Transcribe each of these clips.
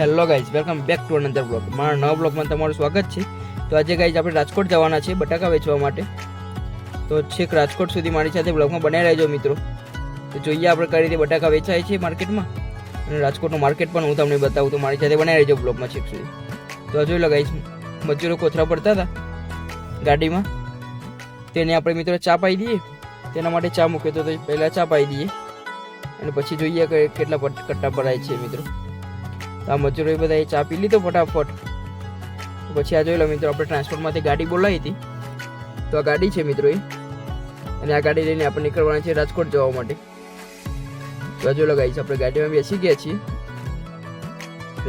Hello guys welcome back to another vlog મારા નવા બ્લોગમાં તમારું સ્વાગત છે. તો આજે ગાઈઝ આપણે રાજકોટ જવાના છે બટાકા વેચવા માટે. તો છેક રાજકોટ સુધી મારી સાથે બ્લોગમાં બનાવી રહેજો મિત્રો. તો જોઈએ આપણે કઈ રીતે બટાકા વેચાય છે માર્કેટમાં. અને રાજકોટનું માર્કેટ પણ હું તમને બતાવું તો મારી સાથે બનાવી રહેજો બ્લોગમાં છેક સુધી. તો જોઈ લો ગાઈઝ મજૂરો કોથરા પડતા હતા ગાડીમાં. તેને આપણે મિત્રો ચા પાઈ દઈએ. તેના માટે ચા મૂકે તો પહેલાં ચા પાઈ દઈએ. અને પછી જોઈએ કે કેટલા કટ્ટા ભરાય છે મિત્રો. તો આ મજૂરોએ બધા એ ચા પી લીધો ફટાફટ. પછી આ જોઈ લો મિત્રો, આપણે ટ્રાન્સપોર્ટમાંથી ગાડી બોલાવી હતી. તો આ ગાડી છે મિત્રો એ. અને આ ગાડી લઈને આપણે નીકળવાના છે રાજકોટ જવા માટે. તો લગાવી છે આપણે ગાડીમાં બેસી ગયા છીએ.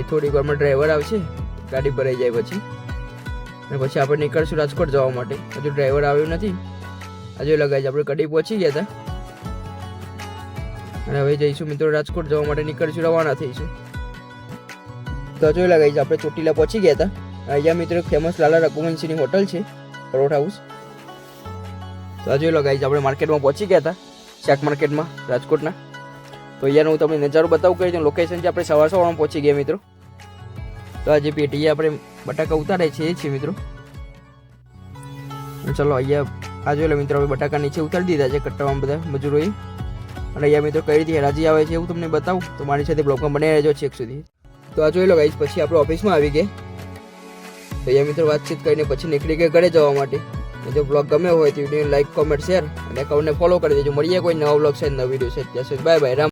થોડીક વારમાં ડ્રાઈવર આવશે. ગાડી ભરાઈ જાય પછી. અને પછી આપણે નીકળશું રાજકોટ જવા માટે. હજુ ડ્રાઈવર આવ્યો નથી. હજુ લગાવી છે આપણે કડી પહોંચી ગયા હતા. અને હવે જઈશું મિત્રો રાજકોટ જવા માટે. નીકળશું, રવાના થઈશું. તો જોઈ લગાઈ આપણે ચોટીલા પહોંચી ગયા હતા. અહીંયા મિત્રો એક ફેમસ લાલા રઘુવંશીની હોટલ છે, પરોઠ હાઉસ તો જોઈ જોઈ છે આપણે માર્કેટમાં પહોંચી ગયા હતા, શાક માર્કેટમાં રાજકોટના. તો અહીંયાનો હું તમને નજારો બતાવું કરી દઉં લોકેશન છે, આપણે સવાર સવારમાં પહોંચી ગયા મિત્રો. તો આજે પેટીએ આપણે બટાકા ઉતારે છે, એ છે મિત્રો. ચલો અહીંયા, આ જોઈ લો મિત્રો હવે બટાકા નીચે ઉતારી દીધા છે કટ્ટામાં બધા મજૂરોએ. અને અહીંયા મિત્રો કઈ રીતે હેરાજી આવે છે, એવું તમને બતાવું. તો મારી સાથે બ્લોગમાં બને રહેજો છેક સુધી. તો આ જોઈ લો ગાઈસ પછી આપણે ઓફિસમાં આવી ગયા તો મિત્રો વાતચીત કરીને પછી નીકળી ગયા ઘરે જવા માટે. જો બ્લોગ ગમ્યો હોય તો વીડિયો લાઈક કોમેન્ટ શેર અને અકાઉન્ટને ફોલો કરી દેજો. મળીએ કોઈ નવો બ્લોગ છે નવી વીડિયો છે ત્યાં સુધી બાય બાય રામ.